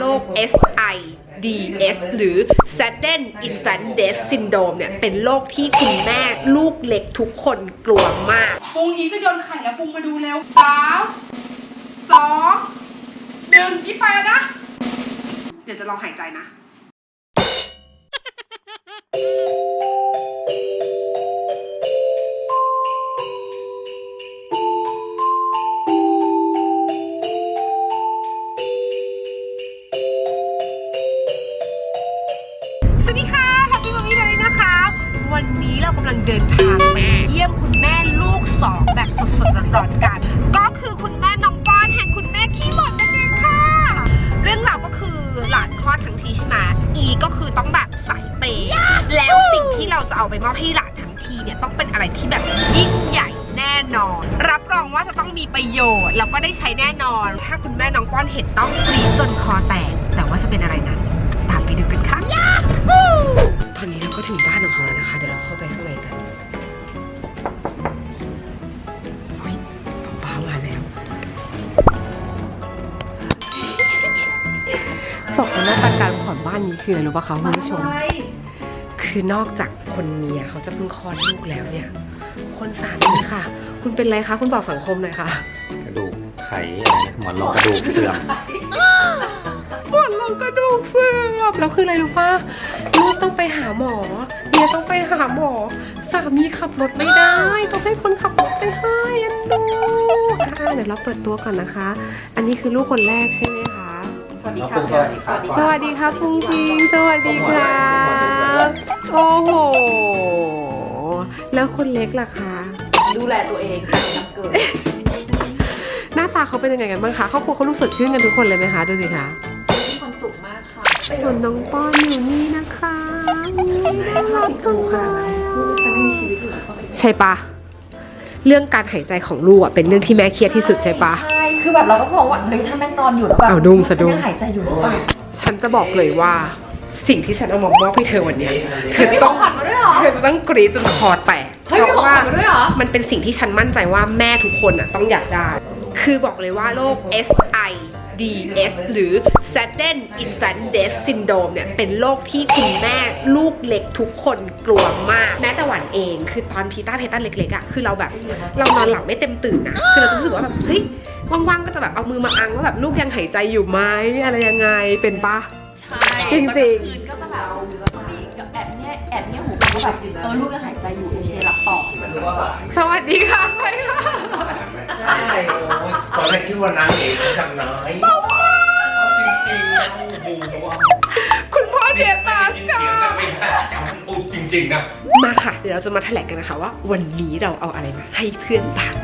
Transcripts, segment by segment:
โรค SIDS หรือ Sudden Infant Death Syndrome เนี่ย เป็นโรคที่คุณแม่ลูกเล็กทุกคนกลัวมาก ปุงอีจะโยนไข่แล้วปุงมาดูแล้วสามสองหนึ่งอีไปแล้วนะ เดี๋ยวจะลองหายใจนะ นี้เรากำลังเดินทางไปเยี่ยมคุณแม่ลูกสองแบบสดๆร้อนๆกัน ก็คือคุณแม่น้องป้อนแห่งคุณแม่ขี้บ่นนั่นเองค่ะ เรื่องราวก็คือหลานคลอดทั้งทีใช่ไหมอีก็คือต้องแบบสายเปย์แล้วสิ่งที่เราจะเอาไปมอบให้หลานทั้งทีเนี่ยต้องเป็นอะไรที่แบบยิ่งใหญ่แน่นอน รับรองว่าจะต้องมีประโยชน์แล้วก็ได้ใช้แน่นอน ถ้าคุณแม่น้องป้อนเห็นต้องกรี๊ดจนคอแตกแต่ว่าจะเป็นอะไรนั้นตามไปดูกันค่ะ เขาแล้วนะคะเดี๋ยวเราเข้าไปข้างในกันเฮ้ยป้ามาแล้วศพหน้าตาการขวัญบ้านนี้คืออะไรรู้ปะคะคุณผู้ชม คือนอกจากคนเมียเขาจะเพิ่งคลอดลูกแล้วเนี่ย คนสามีค่ะ คุณเป็นไรคะ คุณบอกสังคมหน่อยค่ะ กระดูกไขอะไรนะหมอนรองกระดูกเสื่อมปวดลงกระดูกเสื่อมแล้วคืออะไรรู้ป่ะลูกต้องไปหาหมอเมี ยต้องไปหาหมอ สามีขับรถไม่ได้ ต้องให้คนขับรถไปให้อันดูอ่าเดี๋ยวเราเปิดตัวก่อนนะคะ อันนี้คือลูกคนแรกใช่ไหมคะ สวัสดีครับ สวัสดีครับพุงพิงสวัสดีครับโอ้โห แล้วคนเล็กล่ะคะดูแลตัวเองค่ะน้ำเกิดหน้าตาเขาเป็นยังไงกันบ้างคะครอบครัวเขาลูกสดชื่นกันทุกคนเลยไหมคะดูสิคะ มีความสุขมากค่ะส่วนน้องป้อนอยู่นี่นะคะ ใช่ปะเรื่องการหายใจของลูกอะเป็นเรื่องที่แม่เครียดที่สุดใช่ปะ ใช่ คือแบบเราก็บอกว่าเฮ้ยถ้าแม่งนอนอยู่แล้วแบบเอาดุ้งสะดุ้ง ฉันยังหายใจอยู่หรือเปล่าฉันจะบอกเลยว่าสิ่งที่ฉันเอามามอบให้เธอวันเนี้ยเธอมีจะขต้อองงขวัญมาด้วยเหรอ เธอจะต้องกรีดจนคอแตกเฮ้ยมีของขวัญมาด้วยเหรอ มันเป็นสิ่งที่ฉันมั่นใจว่าแม่ทุกคนอะต้องอยากได้ คือบอกเลยว่าโรค SIDS หรือ Sudden Infant Death Syndrome เนี่ย เป็นโรคที่คุณแม่ลูกเล็กทุกคนกลัวมาก แม้แต่หวานเอง คือตอนพีต้าเพต้าเล็กๆอะ คือเราแบบ เรานอนหลับไม่เต็มตื่นนะคือเราจะรู้สึกว่าแบบ เฮ้ย ว่างๆ ก็จะแบบเอามือมาอังว่าแบบลูกยังหายใจอยู่ไหมอะไรยังไง เป็นปะใช่จริงๆตอนกลาคืนก็จะแบบมีแอบเนี่ยแอบเนี่ยหูฟังว่าแบบเออลูกยังหายใจอยู่โอเคหลับต่อสวัสดีค่ะใครค่ะใช่โอ้ยตอนแรกคิดว่านางเอกจังนาย เจตาสเสีค่ะยงกันไม่ได้จำพูดจริงๆนะ มาค่ะ เดี๋ยวเราจะมาแถลงกันนะคะว่า วันนี้เราเอาอะไรมาให้เพื่อนบ้าง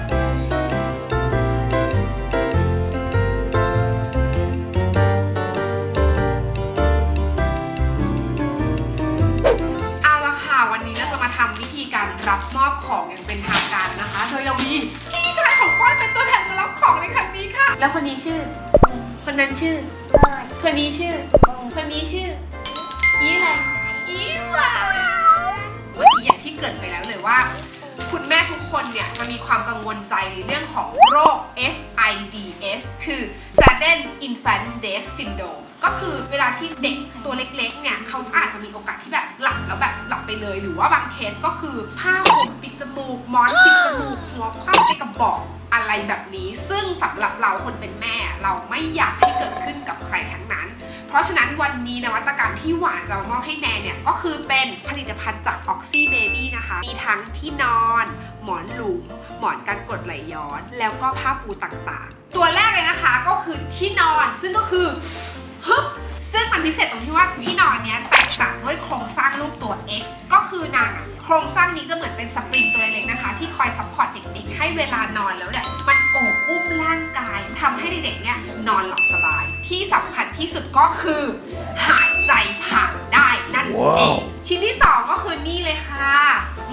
เอาละค่ะ วันนี้เราจะมาทำวิธีการรับมอบของอย่างเป็นทางการนะคะ โดยเรามีพี่ชายของก้อนเป็นตัวแทนมารับของในครั้งนี้ค่ะ แล้วคนนี้ชื่อ คนนั้นชื่อ คนนี้ชื่อ คนนี้ชื่อ อีอะไรอีหวานเมื่อกี้อย่างที่เกริดไปแล้วเลยว่า คุณแม่ทุกคนเนี่ยจะมีความกังวลใจในเรื่องของโรค SIDS คือ Sudden Infant Death Syndrome ก็คือเวลาที่เด็กตัวเล็กๆ เนี่ยเขาอาจจะมีโอกาสที่แบบหลับแล้วแบบหลับไปเลย หรือว่าบางเคสก็คือผ้าห่มปิดจมูกหมอนปิดจมูกหัวคว่ำไปกับเบาะอะไรแบบนี้ ซึ่งสำหรับเราคนเป็นแม่เราไม่อยากให้เกิดขึ้นกับใครทั้งนั้นเพ ราะฉะนั้นวันนี้นวัตกรรมที่หวานจะมอบให้แนนเนี่ย ก็คือเป็นผลิตภัณฑ์จาก Oxy Baby นะคะ มีทั้งที่นอน หมอนหลุม หมอนกันกรดไหลย้อน แล้วก็ผ้าปูต่างๆ ตัวแรกเลยนะคะก็คือที่นอนซึ่งก็คือฮึบซึ่งมันพิเศษตรงที่ว่าที่นอนเนี้ยแตกต่างด้วยโครงสร้างรูปตัว X ก็คือนางอะโครงสร้างนี้จะเหมือนเป็นสปริงตัวเล็กๆนะคะ ที่คอยซัพพอร์ตเด็กๆ ให้เวลานอนแล้วเนี่ยมันโอบอุ้มร่างกายทำให้เด็กๆเนี่ยนอนหลับสบาย ที่สำคัญที่สุดก็คือ หายใจผ่านได้นั่นเอง ชิ้นที่ 2 ก็คือนี่เลยค่ะ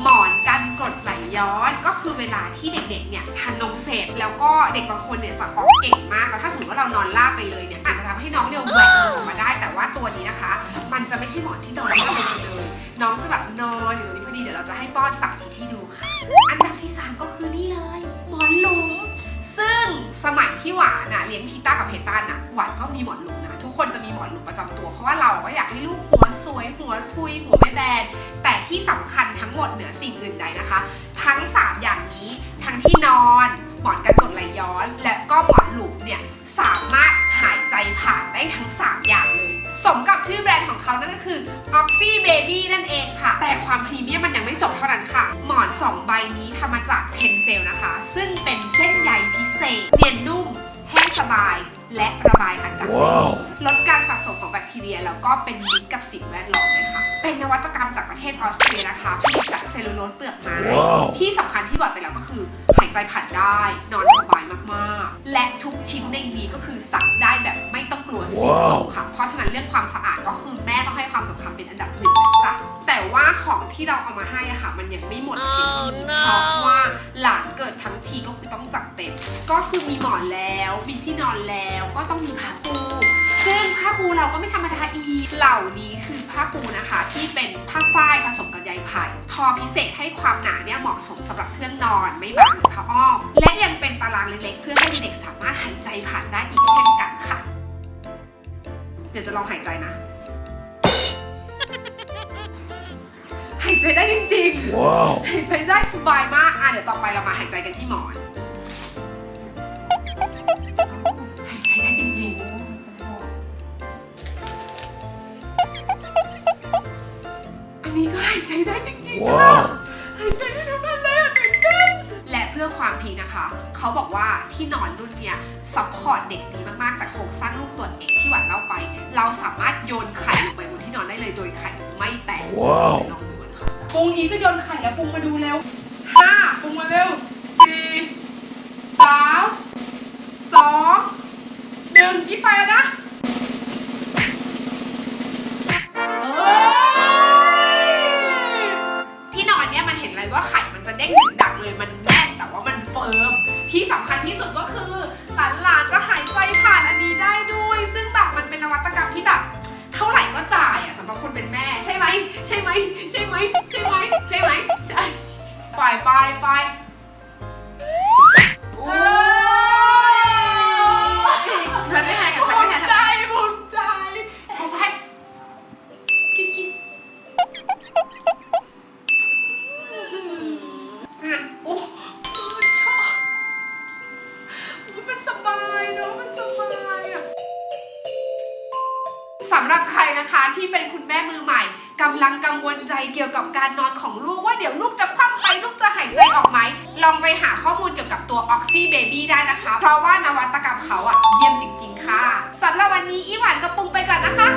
หมอนกันกรดไหลย้อนก็คือเวลาที่เด็กๆเนี่ยทานนมเสร็จแล้วก็เด็กบางคนเนี่ยจะออกเก่งมากแล้วถ้าสมมติว่าเรานอนราบไปเลยเนี่ยอาจจะทำให้น้องเนี่ยแหวกออกมาได้ แต่ว่าตัวนี้นะคะ มันจะไม่ใช่หมอนที่นอนราบไปเลย น้องจะแบบนอนอยู่ตรงนี้พอดีเดี๋ยวเราจะให้ป้อนสาธิตให้ดูค่ะ อันดับที่ 3 ก็คือนี่เลย หมอนหลุม ซึ่งสมัยที่หวานอะเลี้ยงพีต้ากับเพตันอะหวานก็มีหมอนหลุมนะ ทุกคนจะมีหมอนหลุมประจำตัว เพราะว่าเราก็อยากให้ลูกหัวสวยหัวทุยหัวไม่แบน แต่ที่สำคัญทั้งหมดเหนือสิ่งอื่นใดนะคะ ทั้ง 3 อย่างนี้ทั้งที่นอนหมอนกันกดไหลย้อน และก็หมอนหลุมเนี่ยสามารถหายใจผ่านได้ทั้ง 3 อย่างเลย สมกับชื่อแบรนด์ของเขานั่นก็คือ Oxy Baby นั่นเองค่ะ แต่ความพรีเมียมมันยังไม่จบเท่านั้นค่ะ หมอน 2 ใบนี้ทำมาจากเทนเซลนะคะ ซึ่งเป็นเส้น เศษเนียนนุ่มแห้งสบาย และระบายอากาศได้ดีลดการสะสมของแบคทีเรีย แล้วก็เป็นมิตรกับสิ่งแวดล้อมเลยค่ะ เป็นนวัตกรรมจากประเทศออสเตรียนะคะผลิตจากเซลลูโลสเปลือกไม้ที่สำคัญที่บอกไปแล้วก็คือหายใจผ่านได้ นอนสบายมากๆ และทุกชิ้นในนี้ก็คือซักได้แบบไม่ต้องกลัวเสียทรงค่ะ เพราะฉะนั้นเรื่องความสะอาดก็คือแม่ต้องให้ความสำคัญเป็นอันดับหนึ่งนะจ๊ะแต่ว่าของที่เราเอามาให้อะค่ะ มันยังไม่หมดเพียงเท่านี้เพราะว่า ก็คือมีหมอนแล้ว มีที่นอนแล้วก็ต้องมีผ้าปู ซึ่งผ้าปูเราก็ไม่ธรรมดาอีกเหล่านี้คือผ้าปูนะคะ ที่เป็นผ้าฝ้ายผสมกับใยไผ่ทอพิเศษให้ความหนาเนี่ยเหมาะสมสำหรับเครื่องนอนไม่บางเหมือนผ้าอ้อม และยังเป็นตารางเล็กๆ เพื่อให้เด็กๆสามารถหายใจผ่านได้อีกเช่นกันค่ะ เดี๋ยวจะลองหายใจนะหายใจได้จริงๆว้าวหายใจได้สบายมาก อะเดี๋ยวต่อไปเรามาหายใจกันที่หมอน นนี้ก็หายใจได้จริงๆว้าค่ะวหายใจได้ทั้งนั้นเลยอะตื่นเต้นและเพื่อความพีคนะคะ เขาบอกว่าที่นอนรุ่นเนี้ยซัพพอร์ตเด็กดีมากๆ แต่โครงสร้างลูกตัวเอกที่หวานเล่าไป เราสามารถโยนไข่ลงไปบนที่นอนได้เลยโดยไข่ไม่แตกว้าวลองดูกันค่ะปุงอีจะโยนไข่แล้วปุงมาดูเร็วห้าปุงมาเร็วสี่สามสองหนึ่งอีไปแล้วนะาย กำลังกังวลใจเกี่ยวกับการนอนของลูกว่าเดี๋ยวลูกจะคว่ำไปลูกจะหายใจออกไหม ลองไปหาข้อมูลเกี่ยวกับตัว Oxy Baby ได้นะคะ เพราะว่านวัตกรรมเขาอะเยี่ยมจริง ๆ ค่ะสำหรับวันนี้อีหวานกับปุงไปก่อนนะคะ